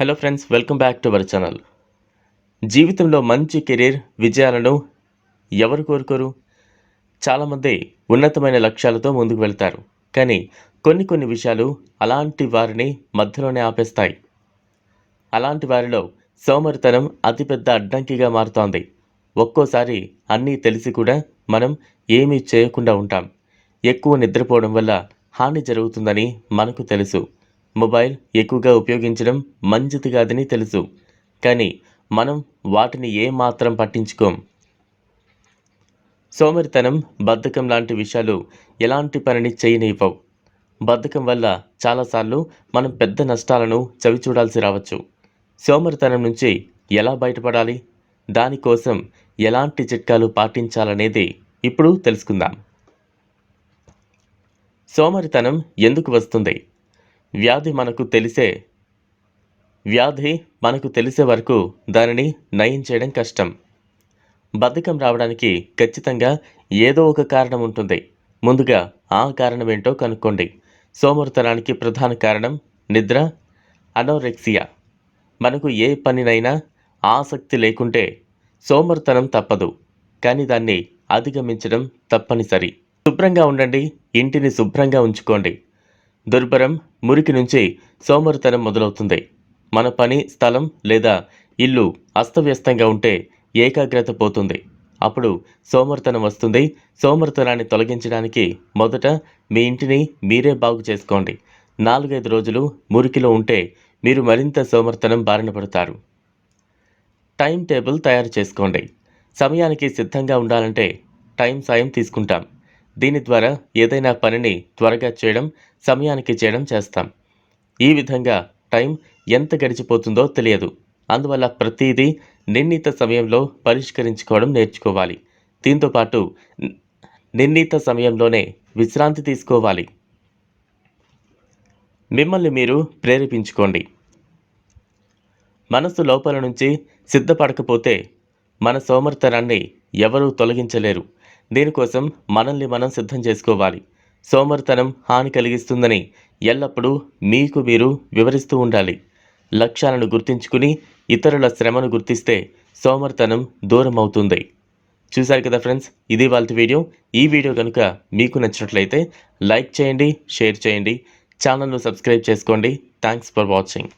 Hello friends welcome back to our channel. జీవితంలో మంచి career విజయాలను ఎవరు కోరుకోరు? చాలామంది ఉన్నతమైన లక్ష్యాలతో ముందుకు వెళ్తారు. కానీ కొన్ని కొన్ని విషయాలు అలాంటి వారిని మధ్యలోనే ఆపేస్తాయి. అలాంటి వారిలో సోమరితనం అతిపెద్ద అడ్డంకిగా మారుతోంది. ఒక్కోసారి అన్నీ తెలిసి కూడా మనం ఏమీ చేయకుండా ఉంటాం. ఎక్కువ నిద్రపోవడం వల్ల హాని జరుగుతుందని మనకు తెలుసు. మొబైల్ ఎక్కువగా ఉపయోగించడం మంచిది కాదని తెలుసు. కానీ మనం వాటిని ఏమాత్రం పట్టించుకోం. సోమరితనం బద్ధకం లాంటి విషయాలు ఎలాంటి పనిని చేయనివ్వవు. బద్ధకం వల్ల చాలాసార్లు మనం పెద్ద నష్టాలను చవిచూడాల్సి రావచ్చు. సోమరితనం నుంచి ఎలా బయటపడాలి? దానికోసం ఎలాంటి చిట్కాలు పాటించాలనేది ఇప్పుడు తెలుసుకుందాం. సోమరితనం ఎందుకు వస్తుంది? వ్యాధి మనకు తెలిసే వ్యాధి మనకు తెలిసే వరకు దానిని నయం చేయడం కష్టం. బద్ధకం రావడానికి ఖచ్చితంగా ఏదో ఒక కారణం ఉంటుంది. ముందుగా ఆ కారణం ఏంటో కనుక్కోండి. సోమరితనానికి ప్రధాన కారణం నిద్ర అనోరెక్సియా. మనకు ఏ పనినైనా ఆసక్తి లేకుంటే సోమరితనం తప్పదు కానీ దాన్ని అధిగమించడం తప్పనిసరి. శుభ్రంగా ఉండండి ఇంటిని శుభ్రంగా ఉంచుకోండి. దుర్భరం మురికి నుంచి సోమరితనం మొదలవుతుంది. మన పని స్థలం లేదా ఇల్లు అస్తవ్యస్తంగా ఉంటే ఏకాగ్రత పోతుంది. అప్పుడు సోమరితనం వస్తుంది. సోమరితనాన్ని తొలగించడానికి మొదట మీ ఇంటిని మీరే బాగు చేసుకోండి. నాలుగైదు రోజులు మురికిలో ఉంటే మీరు మరింత సోమరితనం బారిన పడతారు. టైం టేబుల్ తయారు చేసుకోండి. సమయానికి సిద్ధంగా ఉండాలంటే టైం సాయం తీసుకుంటాం. దీని ద్వారా ఏదైనా పనిని త్వరగా చేయడం సమయానికి చేయడం చేస్తాం. ఈ విధంగా టైం ఎంత గడిచిపోతుందో తెలియదు. అందువల్ల ప్రతిదీ నిర్ణీత సమయంలో పరిష్కరించుకోవడం నేర్చుకోవాలి. దీంతోపాటు పాటు నిర్ణీత సమయంలోనే విశ్రాంతి తీసుకోవాలి. మిమ్మల్ని మీరు ప్రేరేపించుకోండి. మనసు లోపల నుంచి సిద్ధపడకపోతే మన సోమర్తనాన్ని ఎవరూ తొలగించలేరు. దీనికోసం మనల్ని మనం సిద్ధం చేసుకోవాలి. సోమరితనం హాని కలిగిస్తుందని ఎల్లప్పుడూ మీకు మీరు వివరిస్తూ ఉండాలి. లక్ష్యాలను గుర్తించుకుని ఇతరుల శ్రమను గుర్తిస్తే సోమరితనం దూరం అవుతుంది చూశారు కదా ఫ్రెండ్స్ ఇది వాళ్ళ వీడియో. ఈ వీడియో కనుక మీకు నచ్చినట్లయితే లైక్ చేయండి షేర్ చేయండి. ఛానల్ను సబ్స్క్రైబ్ చేసుకోండి. Thanks for watching.